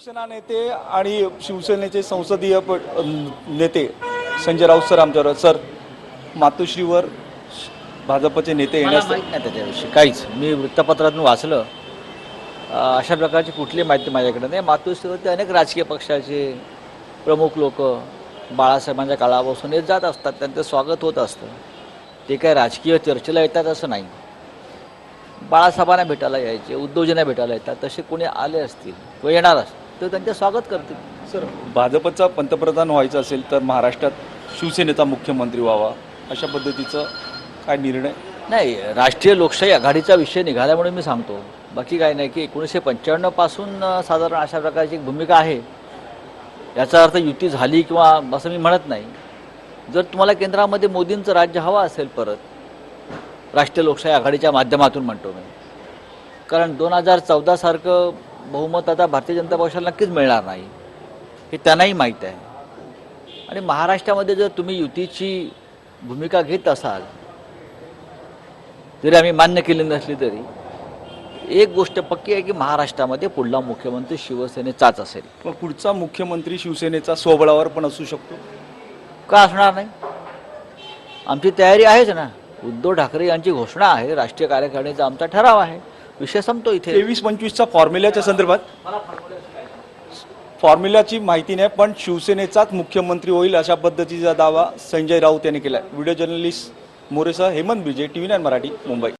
शिवसेना नेते आणि शिवसेनेचे संसदीय नेते संजय राऊत सर आमच्यावर सर मातोश्रीवर भाजपचे नेते येण्यास नाही त्याच्याविषयी. काहीच. मी वृत्तपत्रातून वाचलं. अशा प्रकारची कुठली माहिती माझ्याकडे नाही. मातोश्रीवरती अनेक राजकीय पक्षाचे प्रमुख लोक बाळासाहेबांच्या काळापासून येत जात असतात. त्यांचं स्वागत होत असतं. ते काय राजकीय चर्चेला येतात असं नाही. बाळासाहेबांना भेटायला यायचे उद्धवजींना भेटायला येतात. तसे कोणी आले असतील किंवा येणार असतील. तर त्यांचे स्वागत करतील. सर भाजपचा पंतप्रधान व्हायचं असेल तर महाराष्ट्रात शिवसेनेचा मुख्यमंत्री व्हावा अशा पद्धतीचं काय निर्णय? नाही राष्ट्रीय लोकशाही आघाडीचा विषय निघाल्यामुळे मी सांगतो. बाकी काय नाही की एकोणीसशे पंच्याण्णवपासून साधारण अशा प्रकारची एक भूमिका आहे. याचा अर्थ युती झाली किंवा असं मी म्हणत नाही. जर तुम्हाला केंद्रामध्ये मोदींचं राज्य हवं असेल परत राष्ट्रीय लोकशाही आघाडीच्या माध्यमातून म्हणतो मी. कारण दोन हजार चौदासारखं बहुमत आता भारतीय जनता पक्षाला नक्कीच मिळणार नाही हे त्यांनाही माहीत आहे. आणि महाराष्ट्रामध्ये जर तुम्ही युतीची भूमिका घेत असाल जरी आम्ही मान्य केली नसली तरी एक गोष्ट पक्की आहे की महाराष्ट्रामध्ये पुढला मुख्यमंत्री शिवसेनेचाच असेल. पण पुढचा मुख्यमंत्री शिवसेनेचा स्वबळावर पण असू शकतो. का असणार नाही? आमची तयारी आहेच ना. उद्धव ठाकरे यांची घोषणा आहे राष्ट्रीय कार्यकारिणीचा आमचा ठराव आहे. विषय संपतो इथे. तेवीस पंचवीसचा फॉर्म्युल्याच्या संदर्भात. फॉर्म्युल्याची माहिती नाही पण शिवसेनेचाच मुख्यमंत्री होईल अशा पद्धतीचा दावा संजय राऊत यांनी केला व्हिडिओ जर्नलिस्ट मोरेसा हेमंत बिजे T V nine Marathi Mumbai.